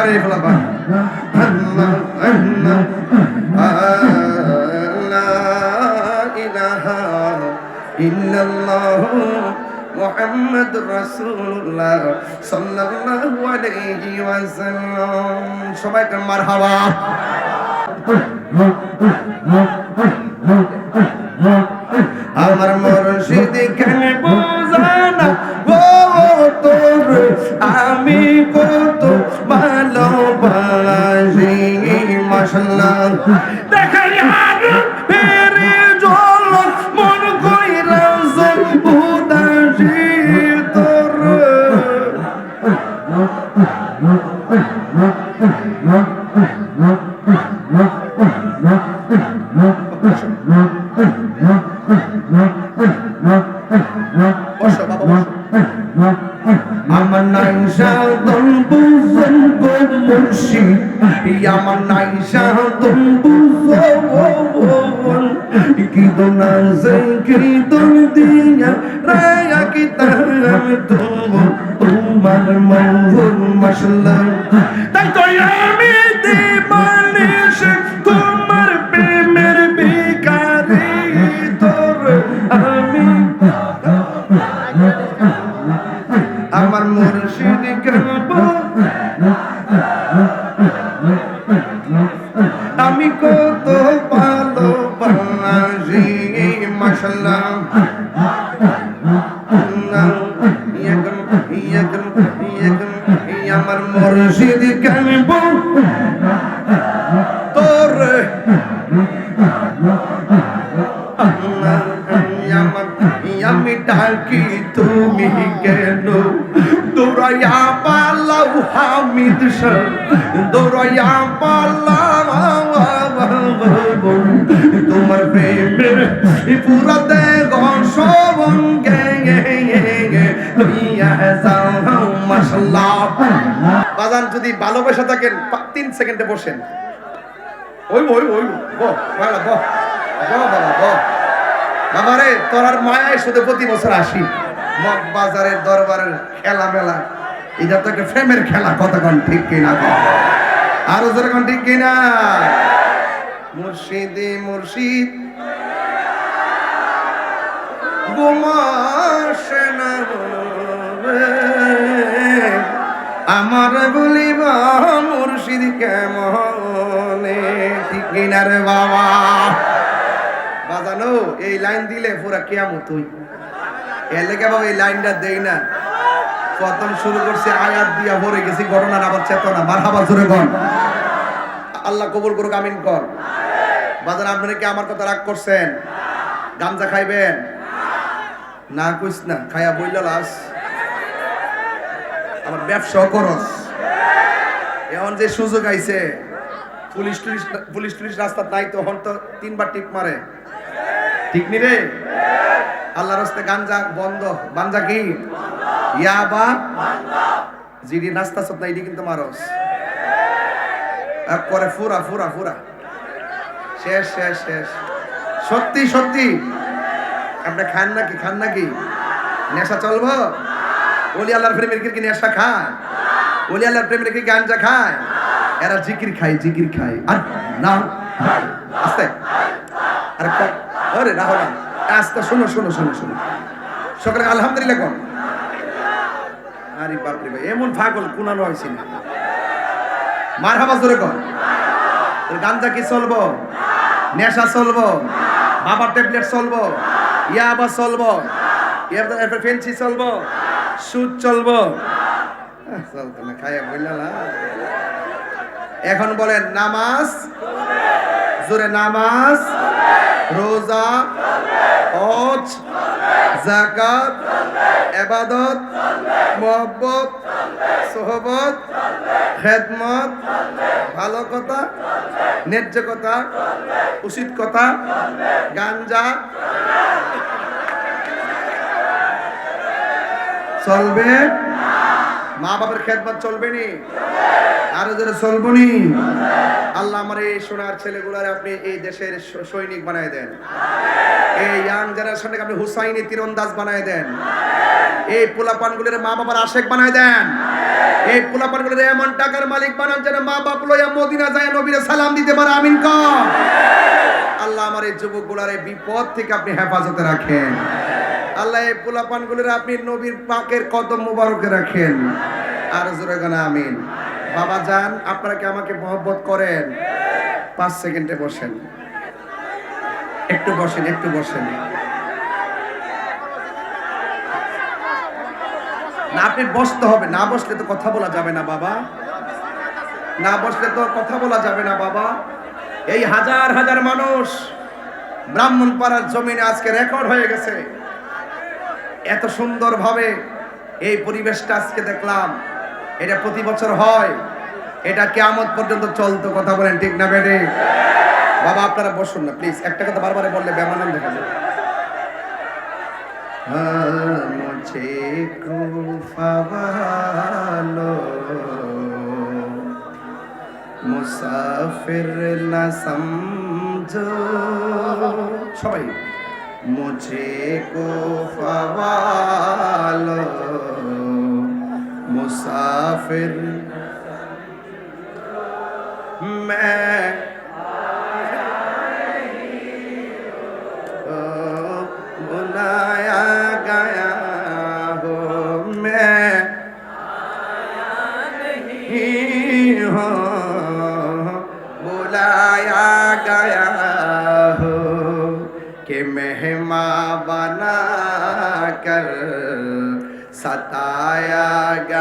আরে ফলাবা আল্লাহ আল্লাহ ইলাহা ইল্লাল্লাহ মোহাম্মদ রাসূলুল্লাহ সাল্লাল্লাহু আলাইহি ওয়াসাল্লাম সবাই কার মারহাবা আমার Bosho, Baba Bosho. আমার নাই সাধন বুঝন গো মুর্শিদ আমার নাই সাধন বুঝন কি দোনা সে কি দোন দিয়া, রায়া কি তাম তুম তোমার মৌন মশলা। তাই তো আমি দিবানিশ আমি কত ভালো মশলা আমার মুর্শিদ কাব ডাকি তুমি কেন? দৌড়াইয়া পালাও, হামিদ দৌড়াইয়া পালাও, তোমার প্রেমের পুরা দেগ সবন গে লইয়া যাও মাশাল্লাহ বাজান, যদি ভালোবাসা থাকেন তিন সেকেন্ডে বসেন। ওই ওই ওই বাবা বাবা বাবারে, তোর আর মায়ায় শুধু প্রতি বছর আসি। মগ বাজারের দরবারের খেলা মেলা এটা তো একটা খেলা, কতক্ষণ ঠিক কিনা আরও যেরকম ঠিক কিনা? মুর্শিদি মুর্শিদ। আমার বলিব মুর্শিদ কেমনে? ঠিক কিনা রে বাবা? এই লাইন দিলে পুরা কেয়ামত তুই এর লেগে বাবা এই লাইনটা দেই না। প্রথম শুরু করছে, আয়াত দিয়া ভরে গেছি, ঘটনার আবার চেতনা। মার হাবা জোরে কর আল্লাহ কবুল করুক, আমিন কর। বাজার, আপনারা কি আমার কথা রাগ করছেন? গামজা খাইবেন? না কইস না খায়া বইল লাস আমার ব্যবসা করস এখন যে সুযোগ আইছে, পুলিশ পুলিশ টুলিশ রাস্তা নাই তো হন তো তিনবার টিপ মারে। ঠিক নি রে? আল্লাহ রাস্তে গাঞ্জা বন্ধ। বাঞ্জা কি? ইয়াবা জিডি নাস্তা সব নাই কিন্তু মারস। এক করে ফুরা ফুরা ফুরা। শেষ শেষ শেষ। সত্যি সত্যি। আপনি খান নাকি খান নাকি? নেশা চলবো? ওলি আল্লাহর প্রেমের কি নেশা খায়? ওলি আল্লাহর প্রেমের কি গাঞ্জা খায়? এরা জিকির খায় জিকির খায়। আর না, আস্তে। আরে আরে না আস্তে, শোনো শোনো শোনো শোনো। সকালে আলহামদুলিল্লাহ কোন আরে বাপরে ভাই, এমন পাগল কুনানো হয়েছে না। মার হাবা জোরে কর। গাঞ্জা কি চলবো? নেশা চলবো? বাবার ট্যাবলেট চলবো? ইয়াবা চলবো? এরপর ফেন্সি চলবো? সুদ চলবো? চলতো না, খাইয়া বললা এখন বলেন, নামাজ? জোরে নামাজ? রোজা, হজ জাকাত এবাদত মোহব্বত, সোহবত, খেদমত ভালো কথা ন্যায্য কথা উচিত কথা গাঞ্জা। চলবে? মা বাবার খেদমত চলবে নি? আরও জোরে চলবো নি আল্লাহ আমার এই সোনার ছেলেগুলার আপনি এই দেশের সৈনিক বানায় দেন। এই ইয়াং জেনারেশনকে আপনি হুসাইনি তীরন্দাজ বানায় দেন। এই পোলাপানগুলোর মা বাবার আশেক বানায় দেন। এই পোলাপানগুলোর এমন টাকার মালিক বানান যেন মা বাপ লইয়া মদিনা যায় নবীরে সালাম দিতে পারে আমিন কর। আল্লাহ আমার এই যুবকগুলার এই বিপদ থেকে আপনি হেফাজতে রাখেন। আল্লাহ এই পোলাপান পোলাপানগুলোর আপনি নবীর পাকের কদম মুবারকে রাখেন। আর জোরে গানা আমিন। বাবা যান, আপনারা কি আমাকে মহব্বত করেন? পাঁচ সেকেন্ডে বসেন। একটু বসেন একটু বসেন। না, আপনি বসতে হবে। না বসলে তো কথা বলা যাবে না, বাবা। না বসলে তো কথা বলা যাবে না, বাবা। এই হাজার হাজার মানুষ ব্রাহ্মণপাড়ার জমিনে আজকে রেকর্ড হয়ে গেছে। এত সুন্দরভাবে এই পরিবেশটা আজকে দেখলাম। এটা প্রতি বছর হয়। এটা কেমন পর্যন্ত চলতো, কথা বলেন ঠিক না বেটে বাবা, আপনারা বসুন না প্লিজ একটা কথা বারবার বললে বেমানান দেখা যায় মুঝে কুফালো মুসাফির না সমঝো। সবাই, মুঝে फिर मैं ओ, बुलाया गया हो। मैं ही हो। बुलाया गया हो कि मेहमा बना कर सताया गया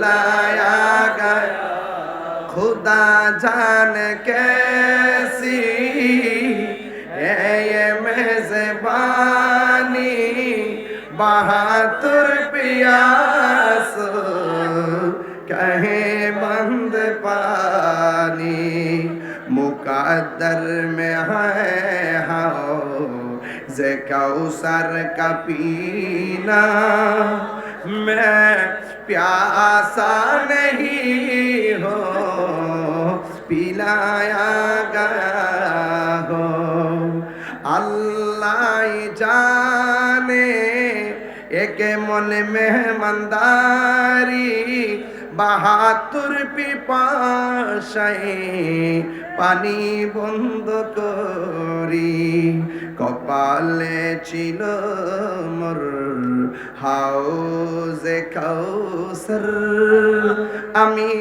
रुलाया गया खुदा जान कैसी है ये मेजबानी बहादुर पियास कहे बंद पानी मुकद्दर में है हाओ जे कौसर का पीना मैं प्यासा नहीं हो पिलाया गया हो। अल्लाह जाने एक मन मेहमंदारी बहादुर पिपाशाई পানি বন্ধ করি। কপালে ছিল মোর হাউজে কাউসার। আমি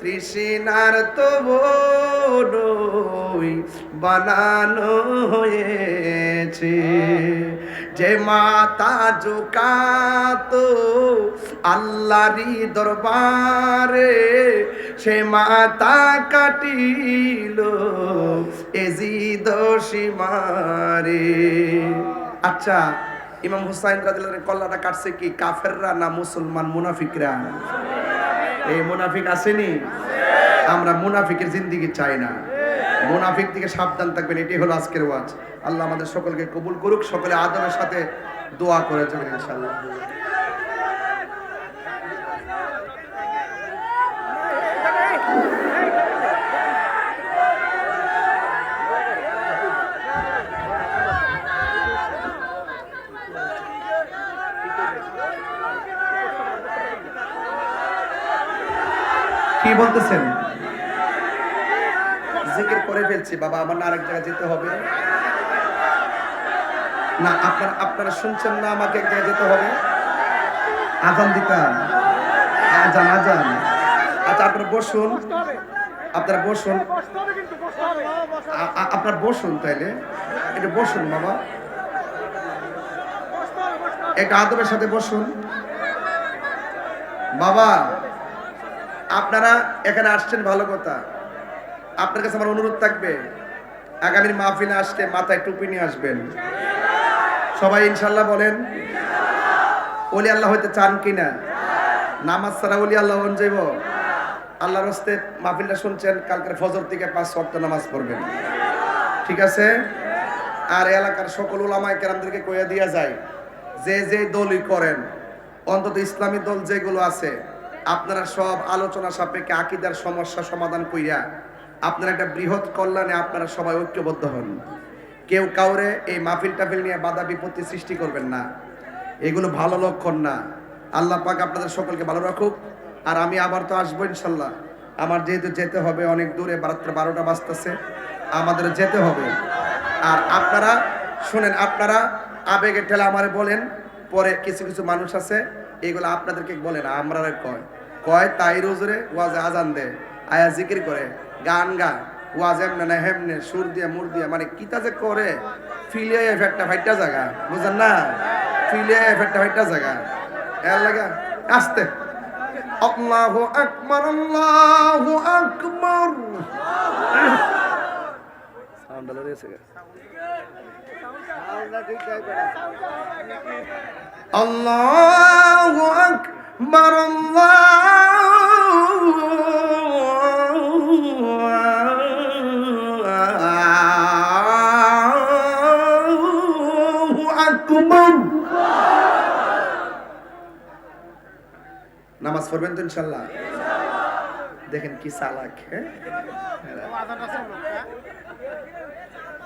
তৃষ্ণার তো বড়ই বানানো হয়েছে। যে মাতা জুকাতো আল্লাহরি দরবারে সে মাতা কাটিল এজিদ সীমারে আচ্ছা ইমাম হুসাইন রাদিয়াল্লাহু কল্লাটা কাটছে কি, কাফেররা না মুসলমান মুনাফিকরা? এই মুনাফিক আসেনি? আমরা মুনাফিকের জিন্দিগি চাই না। মুনাফিক থেকে সাবধান থাকবেন এটি হলো আজকের ওয়াজ। আল্লাহ আমাদের সকলকে কবুল করুক, সকলে আদরের সাথে দোয়া করে যাবেন ইনশাআল্লাহ। কি বলতেছেন? জিকির করে ফেলছি, বাবা, আমার না আরেক জায়গায় যেতে হবে। না, আপনারা আপনারা শুনছেন না, আমাকে এক জায়গায় যেতে হবে। আজান দিতাম। আজান আজান। আচ্ছা আপনারা বসুন। আপনারা বসুন। আ- আ- বসুন তাইলে। একটু বসুন, বাবা। একটু আদবের সাথে বসুন। বাবা আপনারা এখানে আসছেন ভালো কথা। আপনার কাছে আমার অনুরোধ থাকবে, আগামীর মাহফিলে আসলে মাথায় টুপি নিয়ে আসবেন। সবাই ইনশাল্লাহ বলেন, ওলি আল্লাহ হইতে চান কিনা? নামাজ ছাড়া ওলি আল্লাহ হন যাইব? আল্লাহর হস্তে মাহফিলটা শুনছেন, কালকের ফজর থেকে পাঁচ ওয়াক্ত নামাজ পড়বেন। ঠিক আছে? আর এলাকার সকল ওলামায় কেরামদেরকে কইয়া দিয়া যায়, যে যে দলই করেন, অন্তত ইসলামী দল যেগুলো আছে আপনারা সব আলোচনা সাপেক্ষে আকিদার সমস্যা সমাধান কইরা আপনারা একটা বৃহৎ কল্যাণে আপনারা সবাই ঐক্যবদ্ধ হন। কেউ কাউরে এই মাহফিল টাফিল নিয়ে বাধা বিপত্তি সৃষ্টি করবেন না। এগুলো ভালো লক্ষণ না। আল্লাহ পাক আপনাদের সকলকে ভালো রাখুক। আর আমি আবার তো আসব ইনশাল্লাহ। আমার যেহেতু যেতে হবে, অনেক দূরে রাত্র বারোটা বাজতেছে। আমাদের যেতে হবে। আর আপনারা, শুনেন, আপনারা আবেগে ঠেলা আমারে বলেন পরে কিছু কিছু মানুষ আছে, এগুলো আপনাদেরকে বলে না আমরা কয়। কয় তাই রোজরে ওয়াজে আজান দে আয়া জিকির করে, গান গায়, ওয়াজ এমনে না হেমনে, সুর দিয়ে, মুর দিয়ে মানে কিতা যে করে ফিলে এফেক্টটা ফাইটা জায়গা বুঝেন না? ফিলে এফেক্টটা ফাইটা জায়গা এর লাগা, আসতে। আল্লাহু আকবার আল্লাহু আকবার। সাউন্ড আল্লাহু আকবার আল্লাহু আকবার। নামাজ পড়বেন তো ইনশাল্লাহ দেখেন কি চালাক হ্যাঁ?